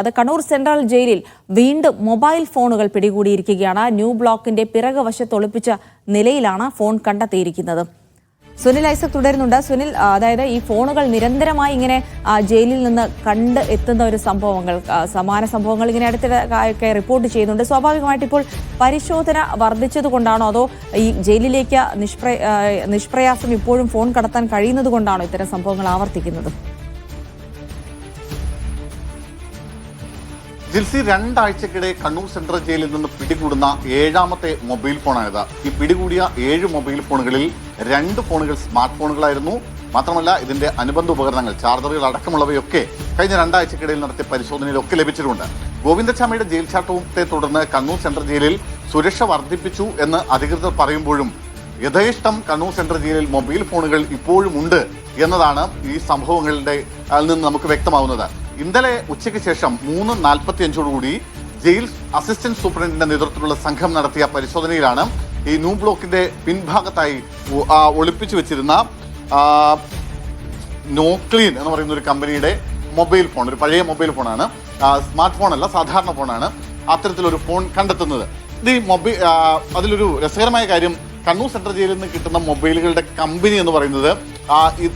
അത് കണ്ണൂർ സെൻട്രൽ ജയിലിൽ വീണ്ടും മൊബൈൽ ഫോണുകൾ പിടികൂടിയിരിക്കുകയാണ്. ന്യൂ ബ്ലോക്കിന്റെ പിറകുവശത്ത് ഒളിപ്പിച്ച നിലയിലാണ് ഫോൺ കണ്ടെത്തിയിരിക്കുന്നത്. സുനിൽ ഐസക് തുടരുന്നുണ്ട്. സുനിൽ അതായത് ഈ ഫോണുകൾ നിരന്തരമായി ഇങ്ങനെ ജയിലിൽ നിന്ന് കണ്ട് എത്തുന്ന ഒരു സംഭവങ്ങൾ സമാന സംഭവങ്ങൾ ഇങ്ങനെ അടുത്തിടെ റിപ്പോർട്ട് ചെയ്യുന്നുണ്ട്. സ്വാഭാവികമായിട്ട് ഇപ്പോൾ പരിശോധന വർദ്ധിച്ചത് കൊണ്ടാണോ അതോ ഈ ജയിലിലേക്ക് നിഷ്പ്ര നിഷ്പ്രയാസം ഇപ്പോഴും ഫോൺ കടത്താൻ കഴിയുന്നത് കൊണ്ടാണോ ഇത്തരം സംഭവങ്ങൾ ആവർത്തിക്കുന്നത്? ജിൽസി രണ്ടാഴ്ചക്കിടെ കണ്ണൂർ സെൻട്രൽ ജയിലിൽ നിന്ന് പിടികൂടുന്ന ഏഴാമത്തെ മൊബൈൽ ഫോണാണിത്. ഈ പിടികൂടിയ ഏഴ് മൊബൈൽ ഫോണുകളിൽ രണ്ട് ഫോണുകൾ സ്മാർട്ട് ഫോണുകളായിരുന്നു. മാത്രമല്ല ഇതിന്റെ അനുബന്ധ ഉപകരണങ്ങൾ ചാർജറുകൾ അടക്കമുള്ളവയൊക്കെ കഴിഞ്ഞ രണ്ടാഴ്ചക്കിടയിൽ നടത്തിയ പരിശോധനയിലൊക്കെ ലഭിച്ചിട്ടുണ്ട്. ഗോവിന്ദച്ചാമിയുടെ ജയിൽ ചാട്ടത്തെ തുടർന്ന് കണ്ണൂർ സെൻട്രൽ ജയിലിൽ സുരക്ഷ വർദ്ധിപ്പിച്ചു എന്ന് അധികൃതർ പറയുമ്പോഴും യഥേഷ്ടം കണ്ണൂർ സെൻട്രൽ ജയിലിൽ മൊബൈൽ ഫോണുകൾ ഇപ്പോഴും ഉണ്ട് എന്നതാണ് ഈ സംഭവങ്ങളുടെ നിന്ന് നമുക്ക് വ്യക്തമാവുന്നത്. ഇന്നലെ ഉച്ചയ്ക്ക് ശേഷം മൂന്ന് നാൽപ്പത്തി അഞ്ചോടുകൂടി ജയിൽ അസിസ്റ്റന്റ് സൂപ്രണ്ടിന്റെ നേതൃത്വത്തിലുള്ള സംഘം നടത്തിയ പരിശോധനയിലാണ് ഈ ന്യൂ ബ്ലോക്കിന്റെ പിൻഭാഗത്തായി ഒളിപ്പിച്ചു വെച്ചിരുന്ന നോക്ലീൻ എന്ന് പറയുന്ന ഒരു കമ്പനിയുടെ മൊബൈൽ ഫോൺ ഒരു പഴയ മൊബൈൽ ഫോണാണ്. സ്മാർട്ട് ഫോൺ അല്ല സാധാരണ ഫോണാണ് അത്തരത്തിലൊരു ഫോൺ കണ്ടെത്തുന്നത്. ഇത് ഈ മൊബൈൽ അതിലൊരു രസകരമായ കാര്യം കണ്ണൂർ സെൻട്രൽ ജയിലിൽ നിന്ന് കിട്ടുന്ന മൊബൈലുകളുടെ കമ്പനി എന്ന് പറയുന്നത്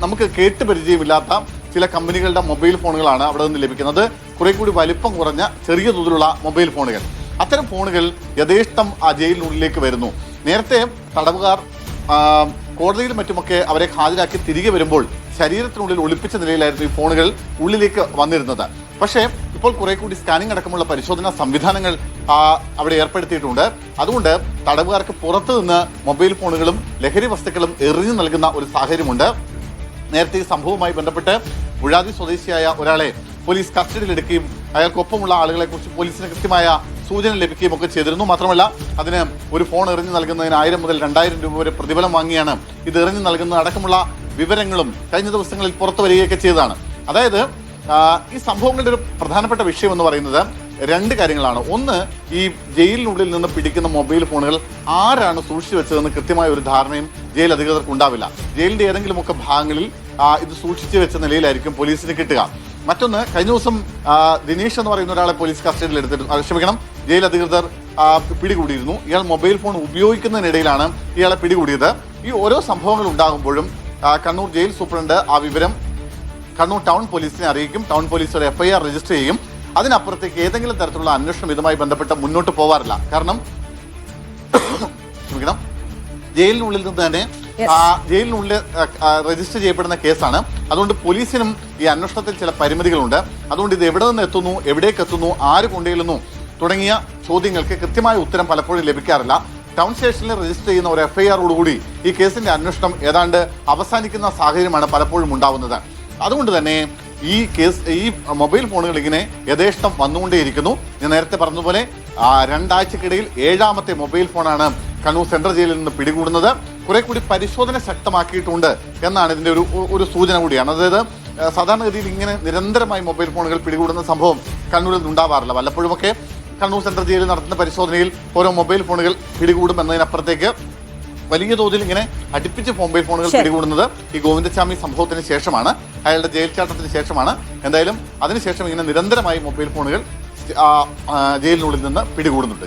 നമുക്ക് കേട്ട് പരിചയമില്ലാത്ത ചില കമ്പനികളുടെ മൊബൈൽ ഫോണുകളാണ് അവിടെ നിന്ന് ലഭിക്കുന്നത്. കുറെ കൂടി വലിപ്പം കുറഞ്ഞ ചെറിയ തോതിലുള്ള മൊബൈൽ ഫോണുകൾ. അത്തരം ഫോണുകൾ യഥേഷ്ടം ആ ജയിലിനുള്ളിലേക്ക് വരുന്നു. നേരത്തെ തടവുകാർ കോടതിയിലും മറ്റുമൊക്കെ അവരെ ഹാജരാക്കി തിരികെ വരുമ്പോൾ ശരീരത്തിനുള്ളിൽ ഒളിപ്പിച്ച നിലയിലായിരുന്നു ഈ ഫോണുകൾ ഉള്ളിലേക്ക് വന്നിരുന്നത്. പക്ഷേ ഇപ്പോൾ കുറെ കൂടി സ്കാനിംഗ് അടക്കമുള്ള പരിശോധനാ സംവിധാനങ്ങൾ അവിടെ ഏർപ്പെടുത്തിയിട്ടുണ്ട്. അതുകൊണ്ട് തടവുകാർക്ക് പുറത്തു നിന്ന് മൊബൈൽ ഫോണുകളും ലഹരി വസ്തുക്കളും എറിഞ്ഞു നൽകുന്ന ഒരു സാഹചര്യമുണ്ട്. നേരത്തെ ഈ സംഭവവുമായി ബന്ധപ്പെട്ട് ഉഴാതി സ്വദേശിയായ ഒരാളെ പോലീസ് കസ്റ്റഡിയിലെടുക്കുകയും അയാൾക്കൊപ്പമുള്ള ആളുകളെ കുറിച്ച് പോലീസിന് കൃത്യമായ സൂചന ലഭിക്കുകയും ഒക്കെ ചെയ്തിരുന്നു. മാത്രമല്ല അതിന് ഒരു ഫോൺ എറിഞ്ഞു നൽകുന്നതിന് ആയിരം മുതൽ രണ്ടായിരം രൂപ വരെ പ്രതിഫലം വാങ്ങിയാണ് ഇത് എറിഞ്ഞു നൽകുന്നത്. അടക്കമുള്ള വിവരങ്ങളും കഴിഞ്ഞ ദിവസങ്ങളിൽ പുറത്തു വരികയൊക്കെ ചെയ്തതാണ്. അതായത് ഈ സംഭവങ്ങളുടെ ഒരു പ്രധാനപ്പെട്ട വിഷയം എന്ന് പറയുന്നത് രണ്ട് കാര്യങ്ങളാണ്. ഒന്ന് ഈ ജയിലിനുള്ളിൽ നിന്ന് പിടിക്കുന്ന മൊബൈൽ ഫോണുകൾ ആരാണ് സൂക്ഷിച്ചു വെച്ചതെന്ന് കൃത്യമായ ഒരു ധാരണയും ജയിൽ അധികൃതർക്ക് ഉണ്ടാവില്ല. ജയിലിന്റെ ഏതെങ്കിലുമൊക്കെ ഭാഗങ്ങളിൽ ഇത് സൂക്ഷിച്ചു വെച്ച നിലയിലായിരിക്കും പോലീസിന് കിട്ടുക. മറ്റൊന്ന് കഴിഞ്ഞ ദിവസം ദിനേശ് എന്ന് പറയുന്ന ഒരാളെ പോലീസ് കസ്റ്റഡിയിൽ എടുത്തിട്ട് ക്ഷമിക്കണം ജയിൽ അധികൃതർ പിടികൂടിയിരുന്നു. ഇയാൾ മൊബൈൽ ഫോൺ ഉപയോഗിക്കുന്നതിനിടയിലാണ് ഇയാളെ പിടികൂടിയത്. ഈ ഓരോ സംഭവങ്ങൾ ഉണ്ടാകുമ്പോഴും കണ്ണൂർ ജയിൽ സൂപ്രണ്ട് ആ വിവരം കണ്ണൂർ ടൗൺ പോലീസിനെ അറിയിക്കും. ടൗൺ പോലീസ് ഒരു എഫ്ഐആർ രജിസ്റ്റർ ചെയ്യും. അതിനപ്പുറത്തേക്ക് ഏതെങ്കിലും തരത്തിലുള്ള അന്വേഷണം ഇതുമായി ബന്ധപ്പെട്ട് മുന്നോട്ട് പോവാറില്ല. കാരണം ക്ഷമിക്കണം. ജയിലിനുള്ളിൽ നിന്ന് തന്നെ ജയിലിനുള്ളിൽ രജിസ്റ്റർ ചെയ്യപ്പെടുന്ന കേസാണ്. അതുകൊണ്ട് പോലീസിനും ഈ അന്വേഷണത്തിൽ ചില പരിമിതികളുണ്ട്. അതുകൊണ്ട് ഇത് എവിടെ നിന്ന് എത്തുന്നു എവിടേക്ക് എത്തുന്നു ആര് കൊണ്ടുചെല്ലുന്നു തുടങ്ങിയ ചോദ്യങ്ങൾക്ക് കൃത്യമായ ഉത്തരം പലപ്പോഴും ലഭിക്കാറില്ല. ടൗൺ സ്റ്റേഷനിൽ രജിസ്റ്റർ ചെയ്യുന്ന ഒരു എഫ്ഐആറോടുകൂടി ഈ കേസിന്റെ അന്വേഷണം ഏതാണ്ട് അവസാനിക്കുന്ന സാഹചര്യമാണ് പലപ്പോഴും ഉണ്ടാവുന്നത്. അതുകൊണ്ട് തന്നെ ഈ കേസ് ഈ മൊബൈൽ ഫോണുകൾ ഇങ്ങനെ യഥേഷ്ടം വന്നുകൊണ്ടേയിരിക്കുന്നു. ഞാൻ നേരത്തെ പറഞ്ഞതുപോലെ രണ്ടാഴ്ചക്കിടയിൽ ഏഴാമത്തെ മൊബൈൽ ഫോണാണ് കണ്ണൂർ സെൻട്രൽ ജയിലിൽ നിന്ന് പിടികൂടുന്നത്. കുറെ കൂടി പരിശോധന ശക്തമാക്കിയിട്ടുണ്ട് എന്നാണ് ഇതിന്റെ ഒരു ഒരു സൂചന കൂടിയാണ്. അതായത് സാധാരണഗതിയിൽ ഇങ്ങനെ നിരന്തരമായി മൊബൈൽ ഫോണുകൾ പിടികൂടുന്ന സംഭവം കണ്ണൂരിൽ ഉണ്ടാവാറില്ല. വല്ലപ്പോഴുമൊക്കെ കണ്ണൂർ സെൻട്രൽ ജയിലിൽ നടത്തുന്ന പരിശോധനയിൽ ഓരോ മൊബൈൽ ഫോണുകൾ പിടികൂടും എന്നതിനപ്പുറത്തേക്ക് വലിയ തോതിൽ ഇങ്ങനെ അടുപ്പിച്ച് മൊബൈൽ ഫോണുകൾ. പിടികൂടുന്നത് ഈ ഗോവിന്ദസ്വാമി സംഭവത്തിന് ശേഷമാണ്. അയാളുടെ ജയിൽ ചാട്ടത്തിന് ശേഷമാണ്. എന്തായാലും അതിനുശേഷം ഇങ്ങനെ നിരന്തരമായി മൊബൈൽ ഫോണുകൾ ജയിലിനുള്ളിൽ നിന്ന് പിടികൂടുന്നുണ്ട്.